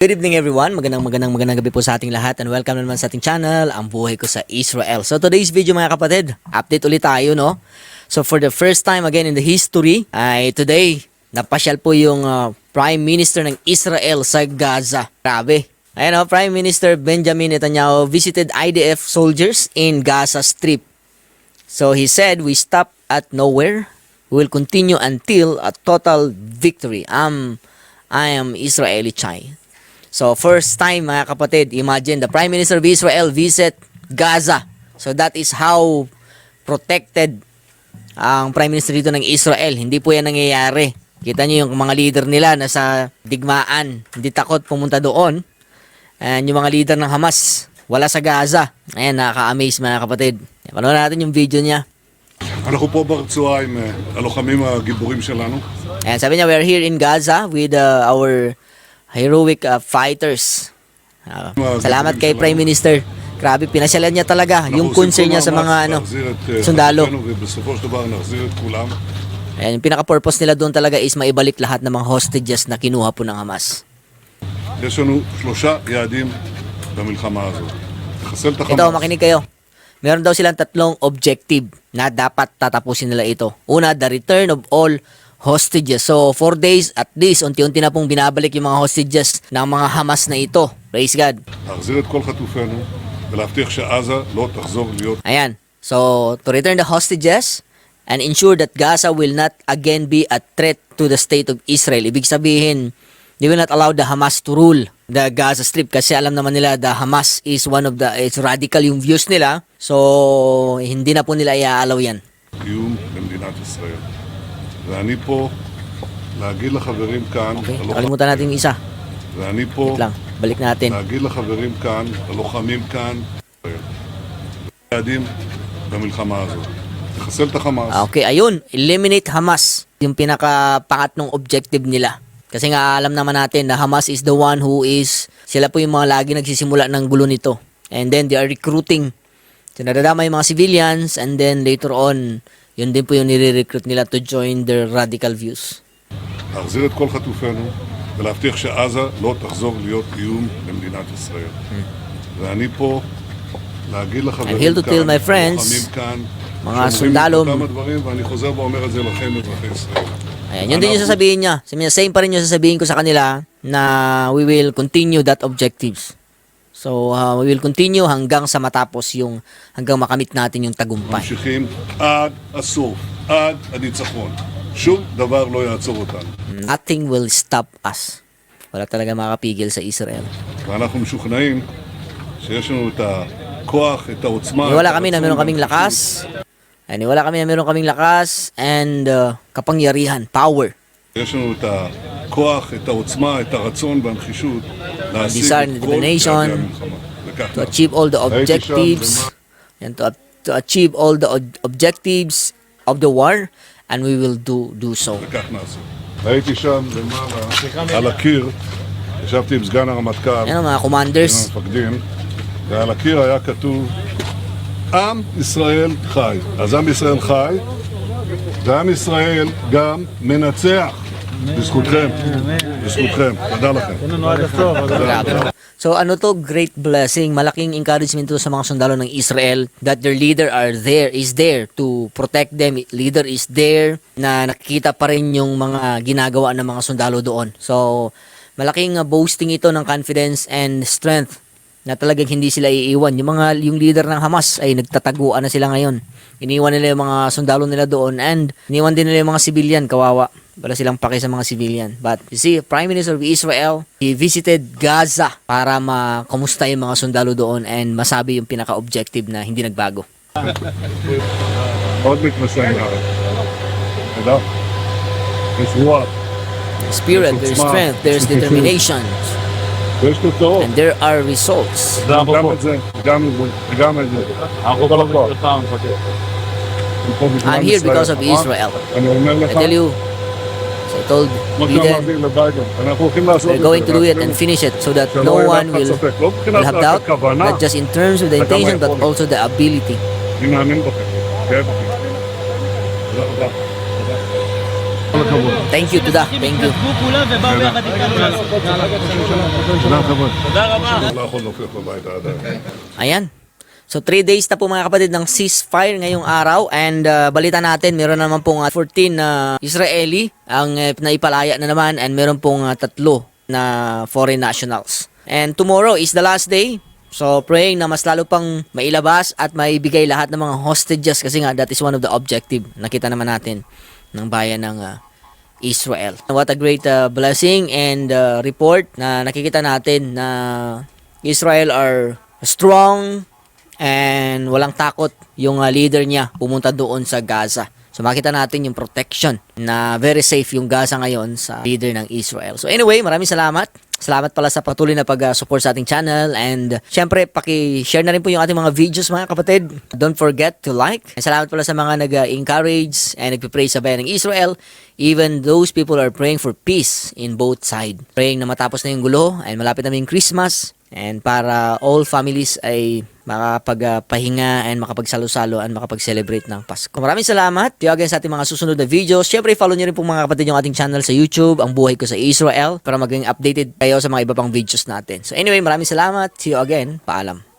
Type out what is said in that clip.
Good evening everyone. Magandang magandang magandang gabi po sa ating lahat and welcome na naman sa ating channel, Ang Buhay Ko sa Israel. So today's video mga kapatid, update ulit tayo no. So for the first time again in the history, ay today napasyal po yung uh, Prime Minister ng Israel sa Gaza. Grabe. Ayan o, Prime Minister Benjamin Netanyahu visited IDF soldiers in Gaza Strip. So he said, we stop at nowhere. We will continue until a total victory. Um, I am Israeli Chai. So first time mga kapatid, imagine the Prime Minister of Israel visit Gaza. So that is how protected ang Prime Minister dito ng Israel. Hindi po yan nangyayari. Kita niyo yung mga leader nila nasa digmaan, hindi takot pumunta doon. And yung mga leader ng Hamas, wala sa Gaza. Ayan, nakaka-amaze mga kapatid. Panood natin yung video niya. אנחנו פה ברצועה עם אה, הלוחמים הגיבורים שלנו. And sabi niya, we're here in Gaza with uh, our heroic uh, fighters. Uh, salamat kay Prime Minister. Grabe, pinasyalan niya talaga yung concern niya sa mga ano, sundalo. Ayan, yung pinaka-purpose nila doon talaga is maibalik lahat ng mga hostages na kinuha po ng Hamas. Ito, makinig kayo. Meron daw silang tatlong objective na dapat tatapusin nila ito. Una, the return of all hostages. So, 4 days at least, unti-unti na pong binabalik yung mga hostages ng mga Hamas na ito. Praise God. Ayan. So, to return the hostages and ensure that Gaza will not again be a threat to the state of Israel. Ibig sabihin, they will not allow the Hamas to rule the Gaza Strip kasi alam naman nila the Hamas is one of the it's radical yung views nila so hindi na po nila iaalaw yan yung ng Israel ואני פה להגיד לחברים כאן, Okay, הלוחמים, nakalimutan natin yung isa. ואני פה Wait lang, balik natin. להגיד לחברים כאן, הלוחמים כאן, יעדים במלחמה הזאת. לחסל את החמאס, Ah, Okay, ayun, eliminate Hamas. Yung pinaka-pangatlong objective nila. Kasi nga alam naman natin na Hamas is the one who is, sila po yung mga lagi nagsisimula ng gulo nito. And then they are recruiting. So nadadama yung mga civilians and then later on, yun din po yung nire-recruit nila to join their radical views. להחזיר את כל חטופינו ולהבטיח שעזה לא תחזור להיות איום למדינת ישראל. ואני פה להגיד לחברים I'm here to tell כאן, my friends, הלוחמים כאן, mga שאומרים sundalo, את אותם הדברים, ואני חוזר ואומר את זה לכם, אזרחי ישראל. Ayan, yun din yung sasabihin niya. Sabi niya, same pa rin yung sasabihin ko sa kanila na we will continue that objectives. So, uh, we will continue hanggang sa matapos yung, hanggang makamit natin yung tagumpay. ממשיכים עד הסוף, עד הניצחון. שום דבר לא יעצור אותנו. Nothing will stop us. Wala talaga makapigil sa Israel. ואנחנו משוכנעים שיש לנו את הכוח, את העוצמה, Wala את kami na הרצון meron kaming והנחישות. lakas. Ay, wala kami na meron kaming lakas and uh, kapangyarihan, power. יש לנו את הכוח, את העוצמה, את הרצון והנחישות להשיג את כל יעדי המלחמה. achieve all the objectives. And to, to achieve all the ob- objectives of the war. And we will do do so. וכך נעשה. הייתי שם למעלה, על הקיר, ישבתי עם סגן הרמטכ"ל, עם. המפקדים, ועל הקיר היה כתוב, עם ישראל חי. אז עם ישראל חי, ועם ישראל גם מנצח. בזכותכם, בזכותכם. תודה לכם. Grabe. So ano to great blessing, malaking encouragement to sa mga sundalo ng Israel that their leader are there, is there to protect them. Leader is there na nakikita pa rin yung mga ginagawa ng mga sundalo doon. So malaking uh, boasting ito ng confidence and strength na talagang hindi sila iiwan. Yung mga yung leader ng Hamas ay nagtataguan na sila ngayon. Iniwan nila yung mga sundalo nila doon and iniwan din nila yung mga civilian, kawawa. Wala silang pake sa mga civilian. But you see, Prime Minister of Israel, he visited Gaza para makumusta yung mga sundalo doon and masabi yung pinaka-objective na hindi nagbago. עוד מתנשאים לארץ. תודה. יש רוח, Spirit, there's strength, there's determination, ויש תוצאות. and there are results. גם את זה, גם את זה, וגם את זה. כל הכוח. פה בשביל I'm עם here ישראל. because of אמר, Israel. אני אומר I לך, tell you, as I told כמו Biden, שאמרתי לביידן, אנחנו הולכים לעשות we're going to do it and finish it so that שלא no יהיה one לאף אחד will, ספק. לא will מבחינת have doubt, הכוונה, not just in terms of the וגם intention, but היכולת. also the ability. אני מאמין בכם. גאה בכם. תודה רבה. כל הכבוד. Thank you, תודה. Thank you. התנדבו כולם ובאו יחד איתנו לעשות את זה. תודה חבר'ה. תודה רבה. לא יכול להופיע בבית עד היום. Ayan. So, 3 days na po mga kapatid ng ceasefire ngayong araw and uh, balita natin, meron naman pong uh, 14 na Israeli ang uh, naipalaya na naman and meron pong uh, tatlo na foreign nationals. And tomorrow is the last day. So, praying na mas lalo pang mailabas at maibigay lahat ng mga hostages kasi nga that is one of the objective nakita naman natin ng bayan ng uh, Israel. What a great uh, blessing and uh, report na nakikita natin na Israel are strong and walang takot yung uh, leader niya pumunta doon sa Gaza. So makita natin yung protection na very safe yung Gaza ngayon sa leader ng Israel. So anyway, maraming salamat. Salamat pala sa patuloy na pag-support sa ating channel and syempre paki-share na rin po yung ating mga videos mga kapatid. Don't forget to like. And salamat pala sa mga nag-encourage and nagpe-pray sa bayan ng Israel. Even those people are praying for peace in both side. Praying na matapos na yung gulo and malapit na yung Christmas and para all families ay makapagpahinga and makapagsalo-salo and makapag-celebrate ng Pasko. Maraming salamat. You again sa ating mga susunod na videos. Siyempre, follow nyo rin po mga kapatid yung ating channel sa YouTube, Ang Buhay Ko sa Israel, para maging updated kayo sa mga iba pang videos natin. So anyway, maraming salamat. See you again. Paalam.